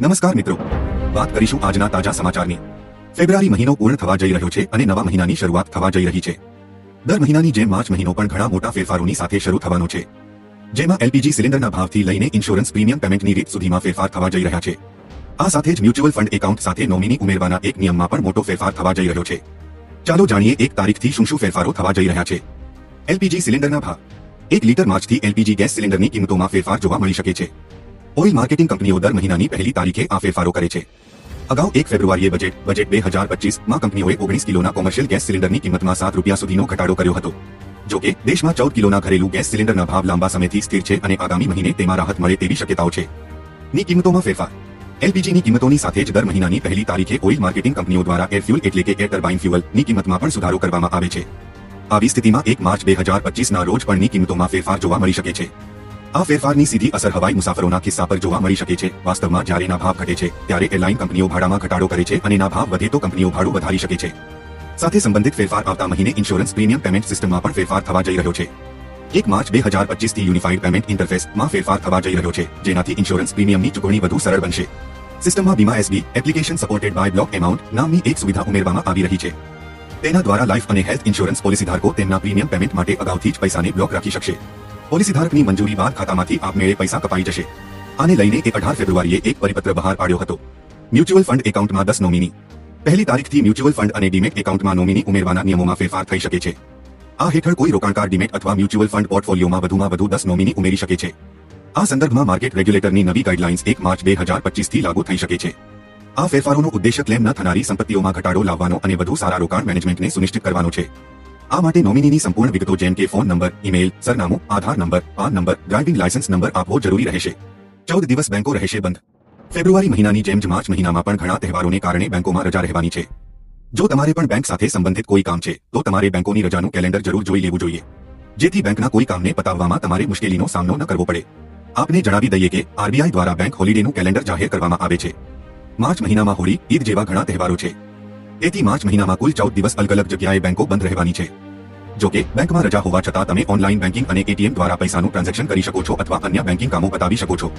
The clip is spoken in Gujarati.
નમસ્કાર મિત્રો. વાત કરીશું આજના તાજા સમાચારની. ફેબ્રુઆરી મહિનો પૂર્ણ થવા જઈ રહ્યો છે અને નવા મહિનાની શરૂઆત થવા જઈ રહી છે. દર મહિનાની જેમ માર્ચ મહિનો પણ ઘણા મોટા ફેરફારોની સાથે શરૂ થવાનો છે. જેમાં એલપીજી સિલિન્ડરના ભાવથી લઈને ઇન્સ્યોરન્સ પ્રીમિયમ પેમેન્ટની રીત સુધીમાં ફેરફાર થવા જઈ રહ્યા છે. આ સાથે જ મ્યુચ્યુઅલ ફંડ એકાઉન્ટ સાથે નોમિની ઉમેરવાના એક નિયમમાં પણ મોટો ફેરફાર થવા જઈ રહ્યો છે. ચાલો જાણીએ એક તારીખથી શું શું ફેરફારો થવા જઈ રહ્યા છે. એલપીજી સિલિન્ડરના ભાવ. એક લીટર માર્ચથી એલપીજી ગેસ સિલિન્ડરની કિંમતોમાં ફેરફાર જોવા મળી શકે છે. ઓઇલ માર્કેટિંગ કંપનીઓ દર મહિનાની પહેલી તારીખે આ ફેરફારો કરે છે. અગાઉ એક ફેબ્રુઆરીએ બજેટ બજેટ બે હજાર પચીસમાં કંપનીઓએ ઓગણીસ કિલોના કોમર્શિયલ ગેસ સિલિન્ડરની કિંમતમાં સાત રૂપિયા સુધીનો ઘટાડો કર્યો હતો. જો કે, દેશમાં ચૌદ કિલોના ઘરેલું ગેસ સિલિન્ડરના ભાવ લાંબા સમયથી સ્થિર છે અને આગામી મહિને તેમાં રાહત મળે તેવી શક્યતાઓ છે. ની કિંમતોમાં ફેરફાર. એલપીજીની કિંમતોની સાથે જ દર મહિનાની પહેલી તારીખે ઓઇલ માર્કેટિંગ કંપનીઓ દ્વારા એર ફ્યુલ એટલે કે એર ટર્બાઇન ફ્યુઅલની કિંમતમાં પણ સુધારો કરવામાં આવે છે. આવી સ્થિતિમાં એક માર્ચ બે હજાર પચીસના રોજ પણની કિંમતોમાં ફેરફાર જોવા મળી શકે છે. આ ફેરફારની સીધી અસર હવાઈ મુસાફરોના કિસ્સા પર જોવા મળી શકે છે. વાસ્તવમાં જ્યારે ના ભાવ ઘટે છે, ત્યારે એરલાઇન કંપનીઓ ભાડામાં ઘટાડો કરે છે અને ના ભાવ વધે તો કંપનીઓ ભાડું વધારી શકે છે. સાથે સંબંધિત ફેરફાર આવતા મહિને ઇન્સ્યોરન્સ પ્રીમિયમ પેમેન્ટ સિસ્ટમમાં પણ ફેરફાર થવા જઈ રહ્યો છે. એક માર્ચ બે હજાર પચીસથી યુનિફાઇડ પેમેન્ટ ઇન્ટરફેસમાં ફેરફાર થવા જઈ રહ્યો છે, જેનાથી ઇન્સ્યોરન્સ પ્રીમિયમની ચૂકવણી વધુ સરળ બનશે. સિસ્ટમમાં વીમા SB, application supported by block amount નામની એક સુવિધા ઉમેરવામાં આવી રહી છે. તેના દ્વારા લાઇફ અને હેલ્થ ઇન્સ્યોરન્સ પોલિસી ધારકો તેમના પ્રીમિયમ પેમેન્ટ માટે અગાઉથી જ પૈસાને બ્લોક રાખી શકશે. પોલિસી ધારકની મંજૂરી બાદ ખાતામાંથી આપમેળે પૈસા કપાઈ જશે. આને લઈને એ અઢાર ફેબ્રુઆરીએ એક પરિપત્ર બહાર પાડ્યો હતો. મ્યુચ્યુઅલ ફંડ એકાઉન્ટમાં દસ નોમિની. પહેલી તારીખથી મ્યુચ્યુઅલ ફંડ અને ડીમેટ એકાઉન્ટમાં નોમિની ઉમેરવાના નિયમોમાં ફેરફાર થઈ શકે છે. આ હેઠળ કોઈ રોકાણકાર ડીમેટ અથવા મ્યુચ્યુઅલ ફંડ પોર્ટફોલિયોમાં વધુમાં વધુ દસ નોમિની ઉમેરી શકે છે. આ સંદર્ભમાં માર્કેટ રેગ્યુલેટરની નવી ગાઈડલાઇન્સ એક માર્ચ બે હજાર પચીસથી લાગુ થઈ શકે છે. આ ફેરફારોનો ઉદ્દેશ્ય ક્લેમ ન થનારી સંપત્તિઓમાં ઘટાડો લાવવાનો અને વધુ સારા રોકાણ મેનેજમેન્ટને સુનિશ્ચિત કરવાનો છે. આ માટે નોમિનીની સંપૂર્ણ વિગતો જેમ કે ફોન નંબર, ઈમેલ, સરનામું, Aadhaar number, PAN number, driving licence number આપવો જરૂરી રહેશે. ચૌદ દિવસ બેંકો રહેશે બંધ. ફેબ્રુઆરી મહિનાની જેમ જ માર્ચ મહિનામાં પણ ઘણા તહેવારોને કારણે બેંકોમાં રજા રહેવાની છે. જો તમારે પણ બેંક સાથે સંબંધિત કોઈ કામ છે, તો તમારે બેંકોની રજાનું કેલેન્ડર જરૂર જોઈ લેવું જોઈએ. જેથી બેંકના કોઈ કામને પતાવવામાં તમારે મુશ્કેલીનો સામનો ન કરવો પડે. આપને જણાવી દઈએ કે આરબીઆઈ દ્વારા બેંક હોલિડેનું કેલેન્ડર જાહેર કરવામાં આવે છે. માર્ચ મહિનામાં હોળી, ઈદ જેવા ઘણા તહેવારો છે. તેથી માર્ચ મહિનામાં કુલ ચૌદ દિવસ અલગ અલગ જગ્યાએ બેંકો બંધ રહેવાની છે. જો કે, બેંકમાં રજા હોવા છતાં તમે ઓનલાઈન બેંકિંગ અને એટીએમ દ્વારા પૈસાનું ટ્રાન્ઝેક્શન કરી શકો છો અથવા અન્ય બેંકિંગ કામો બતાવી શકો છો.